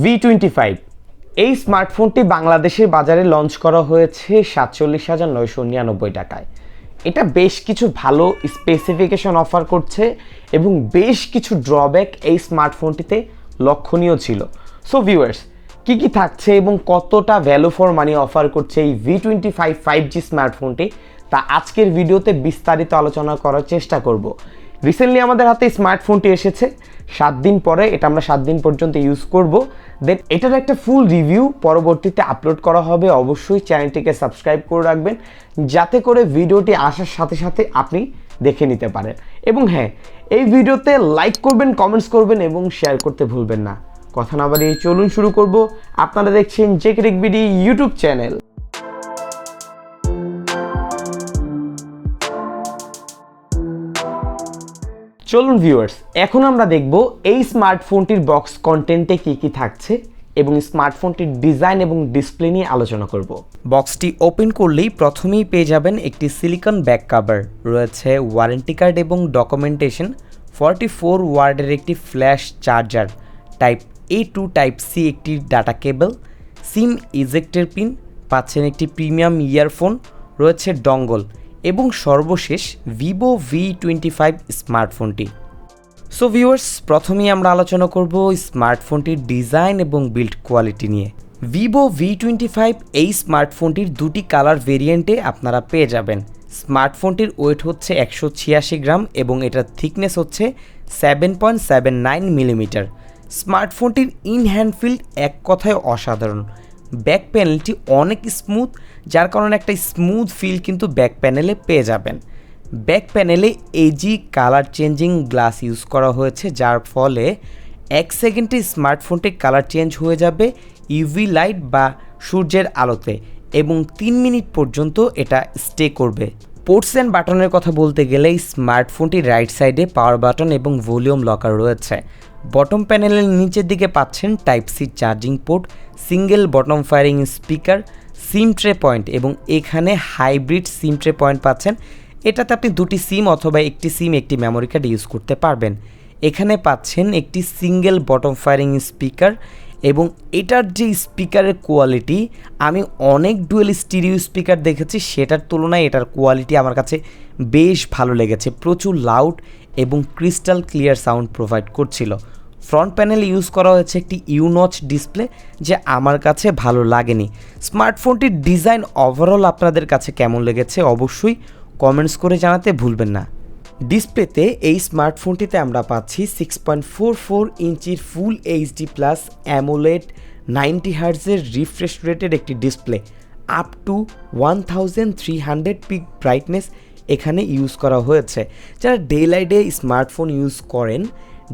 V twenty five এই স্মার্টফোনটি বাংলাদেশের বাজারে লঞ্চ করা হয়েছে সাতচল্লিশ হাজার নয়শো নিরানব্বই টাকায়। এটা বেশ কিছু ভালো স্পেসিফিকেশন অফার করছে এবং বেশ কিছু ড্রব্যাক এই স্মার্টফোনটিতে লক্ষণীয় ছিল। সো ভিউয়ার্স কী কী থাকছে এবং কতটা ভ্যালু ফর মানি অফার করছে এই V twenty five five G স্মার্টফোনটি তা আজকের ভিডিওতে বিস্তারিত আলোচনা করার চেষ্টা করব। রিসেন্টলি আমাদের হাতে স্মার্টফোনটি এসেছে। সাত দিন পরে, এটা আমরা সাত দিন পর্যন্ত ইউজ করব। দেন এটার একটা ফুল রিভিউ পরবর্তীতে আপলোড করা হবে। অবশ্যই চ্যানেলটিকে সাবস্ক্রাইব করে রাখবেন, যাতে করে ভিডিওটি আসার সাথে সাথে আপনি দেখে নিতে পারেন। এবং হ্যাঁ এই ভিডিওতে লাইক করবেন কমেন্টস করবেন এবং শেয়ার করতে ভুলবেন না। কথা না বাড়িয়ে চলুন শুরু করব। আপনারা দেখছেন জেকেরিক বিডি ইউটিউব চ্যানেল চলুন ভিউয়ার্স এখন আমরা দেখব এই স্মার্টফোনটির বক্স কন্টেন্টে কি কি থাকছে এবং স্মার্টফোনটির ডিজাইন এবং ডিসপ্লে নিয়ে আলোচনা করব। বক্সটি ওপেন করলেই প্রথমেই পেয়ে যাবেন একটি সিলিকন ব্যাক কাভার রয়েছে ওয়ারেন্টি কার্ড এবং ডকুমেন্টেশন ফর্টি ফোর ওয়ার্ডের একটি flash charger type A to type C একটি ডাটা কেবল সিম ইজেক্টের পিন পাচ্ছেন একটি প্রিমিয়াম ইয়ারফোন রয়েছে ডঙ্গল এবং সর্বশেষ ভিভো ভি টোয়েন্টি ফাইভ স্মার্টফোনটি সো ভিউয়ার্স প্রথমেই আমরা আলোচনা করব স্মার্টফোনটির ডিজাইন এবং বিল্ড কোয়ালিটি নিয়ে। ভিভো ভি টোয়েন্টি ফাইভ এই স্মার্টফোনটির দুটি কালার ভেরিয়েন্টে আপনারা পেয়ে যাবেন। স্মার্টফোনটির ওয়েট হচ্ছে একশো ছিয়াশি গ্রাম এবং এটার থিকনেস হচ্ছে seven point seven nine millimetre স্মার্টফোনটির in hand field এক কথায় অসাধারণ। ব্যাক প্যানেলটি অনেক স্মুথ যার কারণে একটা স্মুথ ফিল কিন্তু ব্যাক প্যানেলে পেয়ে যাবেন। ব্যাক প্যানেলে AG colour changing glass use করা হয়েছে, যার ফলে এক সেকেন্ডে স্মার্টফোনটি কালার চেঞ্জ হয়ে যাবে ইউভি লাইট বা সূর্যের আলোতে এবং তিন মিনিট পর্যন্ত এটা স্টে করবে। পোর্টস অ্যান্ড বাটনের কথা বলতে গেলে এই স্মার্টফোনটির রাইট সাইডে পাওয়ার বাটন এবং ভলিউম লকার রয়েছে। বটম প্যানেলের নিচের দিকে পাচ্ছেন type C charging port single bottom firing speaker SIM tray point এবং এখানে হাইব্রিড সিম ট্রে পয়েন্ট পাচ্ছেন। এটাতে আপনি দুটি সিম অথবা একটি সিম একটি মেমোরি কার্ড ইউজ করতে পারবেন। এখানে পাচ্ছেন একটি সিঙ্গেল বটম ফায়ারিং স্পিকার এবং এটার যে স্পিকারের কোয়ালিটি, আমি অনেক ডুয়েল স্টিরিও স্পিকার দেখেছি, সেটার তুলনায় এটার কোয়ালিটি আমার কাছে বেশ ভালো লেগেছে। প্রচুর লাউড এবং ক্রিস্টাল ক্লিয়ার সাউন্ড প্রোভাইড করছিল। ফ্রন্ট প্যানেল ইউজ করা হয়েছে একটি ইউনচ ডিসপ্লে যে আমার কাছে ভালো লাগেনি। স্মার্টফোনটির ডিজাইন ওভারঅল আপনাদের কাছে কেমন লেগেছে অবশ্যই কমেন্টস করে জানাতে ভুলবেন না। ডিসপ্লেতে এই স্মার্টফোনটিতে আমরা পাচ্ছি সিক্স পয়েন্ট ফোর ফোর ইঞ্চির full HD plus AMOLED ninety হার্জের refresh রেটের একটি display up to one thousand three hundred peak brightness এখানে ইউজ করা হয়েছে। যারা ডে লাইটে স্মার্টফোন ইউজ করেন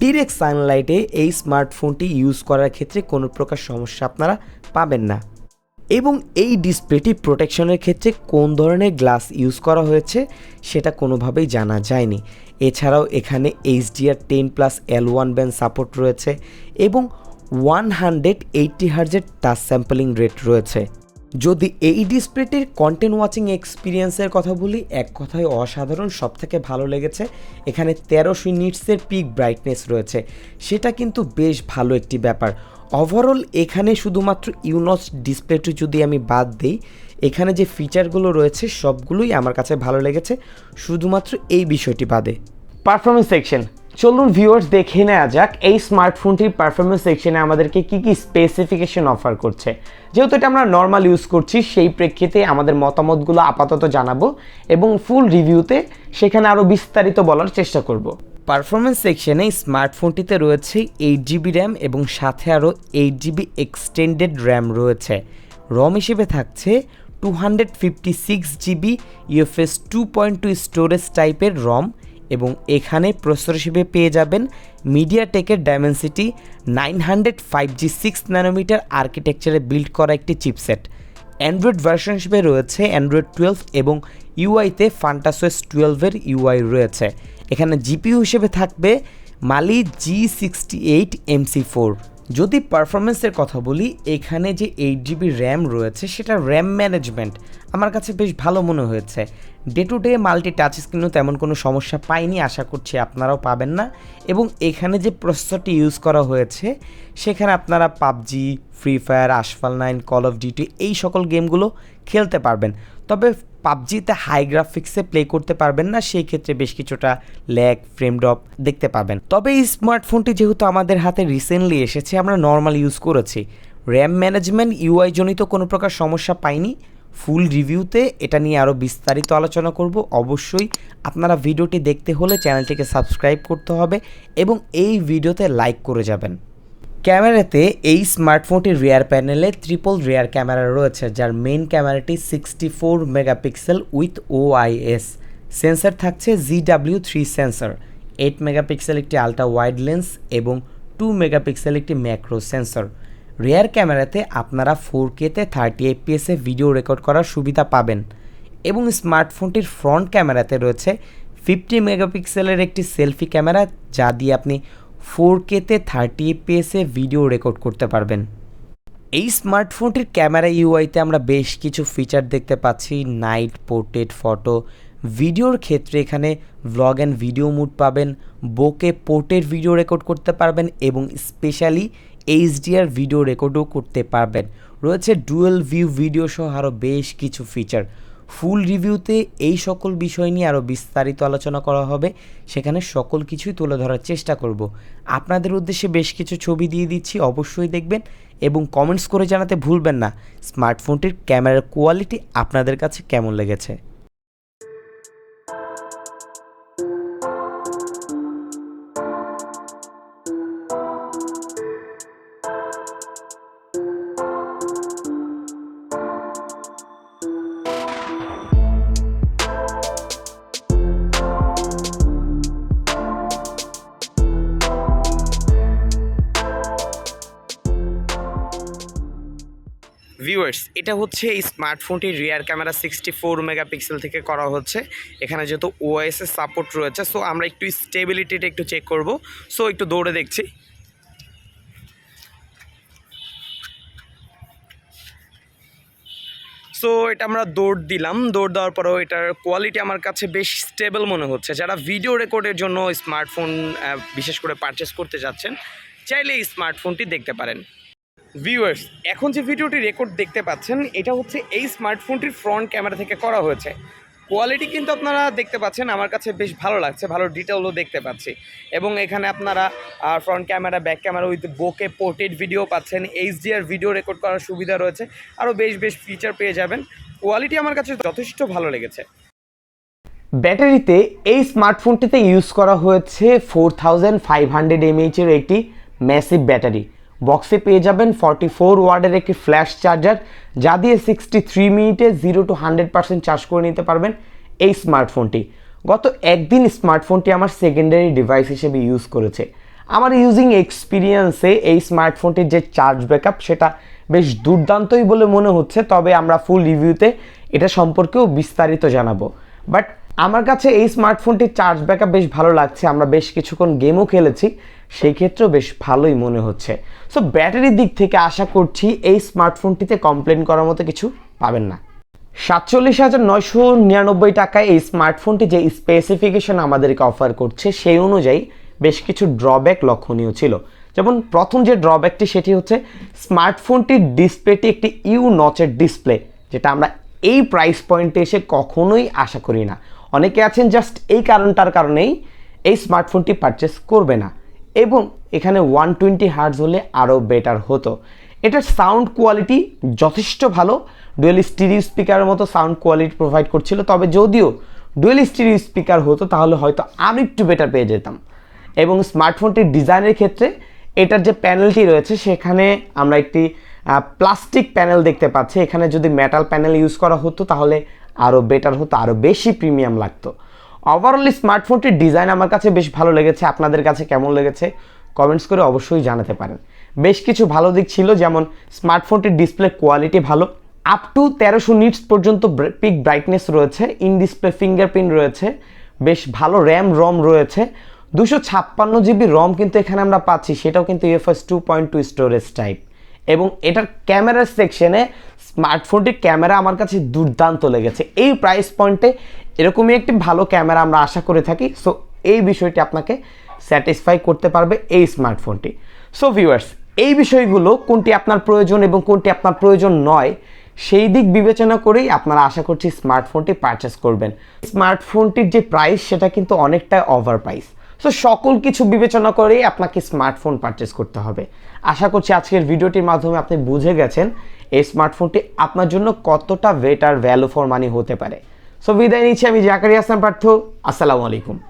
ডিরেক্ট সানলাইটে এই স্মার্টফোনটি ইউজ করার ক্ষেত্রে কোনো প্রকার সমস্যা আপনারা পাবেন না। এবং এই ডিসপ্লেটি প্রোটেকশনের ক্ষেত্রে কোন ধরনের গ্লাস ইউজ করা হয়েছে সেটা কোনোভাবেই জানা যায়নি। এছাড়াও এখানে HDR ten plus L one band support রয়েছে এবং ওয়ান হান্ড্রেড এইটটি হার্জের টাচ স্যাম্পলিং রেট রয়েছে। যদি এই ডিসপ্লেটির কন্টেন্ট ওয়াচিং এক্সপিরিয়েন্সের কথা বলি, এক কথায় অসাধারণ সব থেকে ভালো লেগেছে। এখানে তেরোশো নিটসের পিক ব্রাইটনেস রয়েছে। সেটা কিন্তু বেশ ভালো একটি ব্যাপার। ওভারঅল এখানে শুধুমাত্র ইউনস ডিসপ্লেটি যদি আমি বাদ দিই, এখানে যে ফিচারগুলো রয়েছে, সবগুলোই আমার কাছে ভালো লেগেছে। শুধুমাত্র এই বিষয়টি বাদে। পারফরমেন্স সেকশন চলুন ভিউয়ার্স দেখে নেওয়া যাক, এই স্মার্টফোনটির পারফরমেন্স সেকশনে আমাদেরকে কি কি স্পেসিফিকেশন অফার করছে। যেহেতু এটা আমরা নর্মাল ইউজ করছি, সেই প্রেক্ষিতে আমাদের মতামতগুলো আপাতত জানাব এবং ফুল রিভিউতে সেখানে আরও বিস্তারিত বলার চেষ্টা করব। পারফরমেন্স সেকশনে স্মার্টফোনটিতে রয়েছে এইট জিবি র্যাম এবং সাথে আরও এইট জিবি এক্সটেন্ডেড র্যাম রয়েছে। রম হিসেবে থাকছে two hundred fifty six GB UFS two point two storage টাইপের রম এবং এখানে প্রসেসর হিসেবে পেয়ে যাবেন মিডিয়াটেকের Dimensity nine hundred five G six nanometer আর্কিটেকচারে বিল্ড করা একটি চিপসেট অ্যান্ড্রয়েড ভার্সন হিসেবে রয়েছে অ্যান্ড্রয়েড টুয়েলভ এবং ইউআইতে ফান্টাসোয়েস টুয়েলভের ইউআই রয়েছে। এখানে জিপিউ হিসেবে থাকবে Mali G sixty eight MC four যদি পারফরমেন্সের কথা বলি, এখানে যে এইট জিবি র্যাম রয়েছে, সেটা র্যাম ম্যানেজমেন্ট আমার কাছে বেশ ভালো মনে হয়েছে। Day to day multi touch স্ক্রিনও তেমন কোনো সমস্যা পাইনি, আশা করছি আপনারাও পাবেন না। এবং এখানে যে প্রসেসরটি ইউজ করা হয়েছে, সেখানে আপনারা PUBG free fire Asphalt nine call of duty এই সকল গেমগুলো খেলতে পারবেন। তবে পাবজিতে হাই গ্রাফিক্সে প্লে করতে পারবেন না, সেই ক্ষেত্রে বেশ কিছুটা ল্যাগ ফ্রেম ড্রপ দেখতে পাবেন। তবে এই স্মার্টফোনটি যেহেতু আমাদের হাতে রিসেন্টলি এসেছে, আমরা নর্মাল ইউজ করেছি। র্যাম ম্যানেজমেন্ট ইউআই জনিত কোনো প্রকার সমস্যা পাইনি। ফুল রিভিউতে এটা নিয়ে আরও বিস্তারিত আলোচনা করব। অবশ্যই আপনারা ভিডিওটি দেখতে হলে চ্যানেলটিকে সাবস্ক্রাইব করতে হবে এবং এই ভিডিওতে লাইক করে যাবেন। ক্যামেরাতে এই স্মার্টফোনটির রিয়ার প্যানেলে ট্রিপল রিয়ার ক্যামেরা রয়েছে, যার মেইন ক্যামেরাটি sixty four megapixel with OIS sensor থাকছে GW three sensor eight megapixel একটি আলট্রা ওয়াইড লেন্স এবং টু মেগাপিক্সেল একটি ম্যাক্রো সেন্সর রিয়ার ক্যামেরাতে আপনারা ফোর কেতে থার্টি এফপিএসে ভিডিও রেকর্ড করার সুবিধা পাবেন এবং স্মার্টফোনটির ফ্রন্ট ক্যামেরাতে রয়েছে ফিফটি মেগাপিক্সেলের একটি সেলফি ক্যামেরা যা দিয়ে আপনি ফোর কেতে থার্টি এফপিএসে ভিডিও রেকর্ড করতে পারবেন। এই স্মার্টফোনটির ক্যামেরা ইউআইতে আমরা বেশ কিছু ফিচার দেখতে পাচ্ছি নাইট পোর্ট্রেট ফটো ভিডিওর ক্ষেত্রে এখানে ভ্লগ অ্যান্ড ভিডিও মুড পাবেন বোকে পোর্ট্রেট ভিডিও রেকর্ড করতে পারবেন এবং স্পেশালি এইচডিআর ভিডিও রেকর্ডও করতে পারবেন। রয়েছে ডুয়েল ভিউ ভিডিও সহ আরও বেশ কিছু ফিচার ফুল রিভিউতে এই সকল বিষয় নিয়ে আরও বিস্তারিত আলোচনা করা হবে। সেখানে সকল কিছুই তুলে ধরার চেষ্টা করব। আপনাদের উদ্দেশ্যে বেশ কিছু ছবি দিয়ে দিচ্ছি, অবশ্যই দেখবেন এবং কমেন্টস করে জানাতে ভুলবেন না। স্মার্টফোনটির ক্যামেরার কোয়ালিটি আপনাদের কাছে কেমন লেগেছে? ভিউয়ার্স এটা হচ্ছে এই স্মার্টফোনটির rear camera sixty four megapixel থেকে করা হচ্ছে। এখানে যেহেতু ওএস এর সাপোর্ট রয়েছে সো আমরা একটু স্টেবিলিটিটা একটু চেক করব। সো একটু দৌড়ে দেখছি। সো এটা আমরা দৌড় দিলাম। দৌড় দেওয়ার পরেও এটার কোয়ালিটি আমার কাছে বেশ স্টেবল মনে হচ্ছে। যারা ভিডিও রেকর্ডের জন্য স্মার্টফোন বিশেষ করে পারচেস করতে যাচ্ছেন, চাইলে এই স্মার্টফোনটি দেখতে পারেন। ভিউয়ার্স এখন যে ভিডিওটি রেকর্ড দেখতে পাচ্ছেন, এটা হচ্ছে এই স্মার্টফোনটির ফ্রন্ট ক্যামেরা থেকে করা হয়েছে। কোয়ালিটি কিন্তু আপনারা দেখতে পাচ্ছেন, আমার কাছে বেশ ভালো লাগছে, ভালো ডিটেলও দেখতে পাচ্ছি। এবং এখানে আপনারা front camera back camera with bokeh portrait video পাচ্ছেন এইচডিআর ভিডিও রেকর্ড করার সুবিধা রয়েছে, আরও বেশ বেশ ফিচার পেয়ে যাবেন। কোয়ালিটি আমার কাছে যথেষ্ট ভালো লেগেছে। ব্যাটারিতে এই স্মার্টফোনটিতে ইউজ করা হয়েছে ফোর থাউজেন্ড ফাইভ হান্ড্রেড এমএইচের একটি ম্যাসিভ ব্যাটারি বক্সে পেয়ে যাবেন ফর্টি ফোর ওয়ার্ডের একটি ফ্ল্যাশ চার্জার যা দিয়ে সিক্সটি থ্রি মিনিটে zero to hundred percent charge করে নিতে পারবেন এই স্মার্টফোনটি গত একদিন স্মার্টফোনটি আমার সেকেন্ডারি ডিভাইস হিসেবে ইউজ করেছে। আমার ইউজিং এক্সপিরিয়েন্সে এই স্মার্টফোনটির যে চার্জ ব্যাকআপ সেটা বেশ দুর্দান্তই বলে মনে হচ্ছে, তবে আমরা ফুল রিভিউতে এটা সম্পর্কেও বিস্তারিত জানাব। বাট আমার কাছে এই স্মার্টফোনটির চার্জ ব্যাকআপ বেশ ভালো লাগছে, আমরা বেশ কিছুক্ষণ গেমও খেলেছি, সেই ক্ষেত্রেও বেশ ভালোই মনে হচ্ছে। সো ব্যাটারির দিক থেকে আশা করছি এই স্মার্টফোনটিতে কমপ্লেন করার মতো কিছু পাবেন না। সাতচল্লিশ হাজার নয়শো নিরানব্বই টাকায় এই স্মার্টফোনটি যে স্পেসিফিকেশন আমাদেরকে অফার করছে, সেই অনুযায়ী বেশ কিছু ড্রব্যাক লক্ষণীয় ছিল। যেমন, প্রথম যে ড্রব্যাকটি সেটি হচ্ছে স্মার্টফোনটির ডিসপ্লেটি একটি ইউ নচের ডিসপ্লে যেটা আমরা এই প্রাইস পয়েন্টে এসে কখনোই আশা করি না। অনেকে আছেন জাস্ট এই কারণটার কারণেই এই স্মার্টফোনটি পারচেস করবে না। এবং এখানে ওয়ান টোয়েন্টি হার্জ হলে আরও বেটার হতো। এটার সাউন্ড কোয়ালিটি যথেষ্ট ভালো। ডুয়েল স্টিরিও স্পিকারের মতো সাউন্ড কোয়ালিটি প্রোভাইড করছিল। তবে যদিও ডুয়েল স্টিরিও স্পিকার হতো, তাহলে হয়তো আরও একটু বেটার পেয়ে যেতাম। এবং স্মার্টফোনটির ডিজাইনের ক্ষেত্রে এটার যে প্যানেলটি রয়েছে, সেখানে আমরা একটি প্লাস্টিক প্যানেল দেখতে পাচ্ছি। এখানে যদি মেটাল প্যানেল ইউজ করা হতো, তাহলে আরও বেটার হতো আরও বেশি প্রিমিয়াম লাগতো। ওভারঅল স্মার্টফোনটির ডিজাইন আমার কাছে বেশ ভালো লেগেছে, আপনাদের কাছে কেমন লেগেছে কমেন্টস করে অবশ্যই জানাতে পারেন। বেশ কিছু ভালো দিক ছিল, যেমন স্মার্টফোনটির ডিসপ্লে কোয়ালিটি ভালো আপ টু তেরোশো নিটস পর্যন্ত পিক ব্রাইটনেস রয়েছে ইন ডিসপ্লে ফিঙ্গারপ্রিন্ট রয়েছে, বেশ ভালো র্যাম রম রয়েছে। দুশো ছাপ্পান্ন জিবি রম কিন্তু এখানে আমরা পাচ্ছি, সেটাও কিন্তু UFS two point two storage type এবং এটার ক্যামেরার সেকশনে স্মার্টফোনটির ক্যামেরা আমার কাছে দুর্দান্ত লেগেছে। এই প্রাইস পয়েন্টে এরকমই একটি ভালো ক্যামেরা আমরা আশা করে থাকি। সো এই বিষয়টি আপনাকে স্যাটিসফাই করতে পারবে এই স্মার্টফোনটি সো ভিউয়ার্স এই বিষয়গুলো কোনটি আপনার প্রয়োজন এবং কোনটি আপনার প্রয়োজন নয়, সেই দিক বিবেচনা করেই আপনারা আশা করছি স্মার্টফোনটি পারচেস করবেন। স্মার্টফোনটির যে প্রাইস সেটা কিন্তু অনেকটা ওভার প্রাইস সো সকল কিছু বিবেচনা করেই আপনাকে স্মার্টফোন পারচেস করতে হবে। আশা করছি আজকের ভিডিওটির মাধ্যমে আপনি বুঝে গেছেন এই স্মার্টফোনটি আপনার জন্য কতটা বেটার ভ্যালু ফর মানি হতে পারে। সো বিদায় নিচ্ছি, আমি জাকারি হাসান পার্থ, আসসালামু আলাইকুম।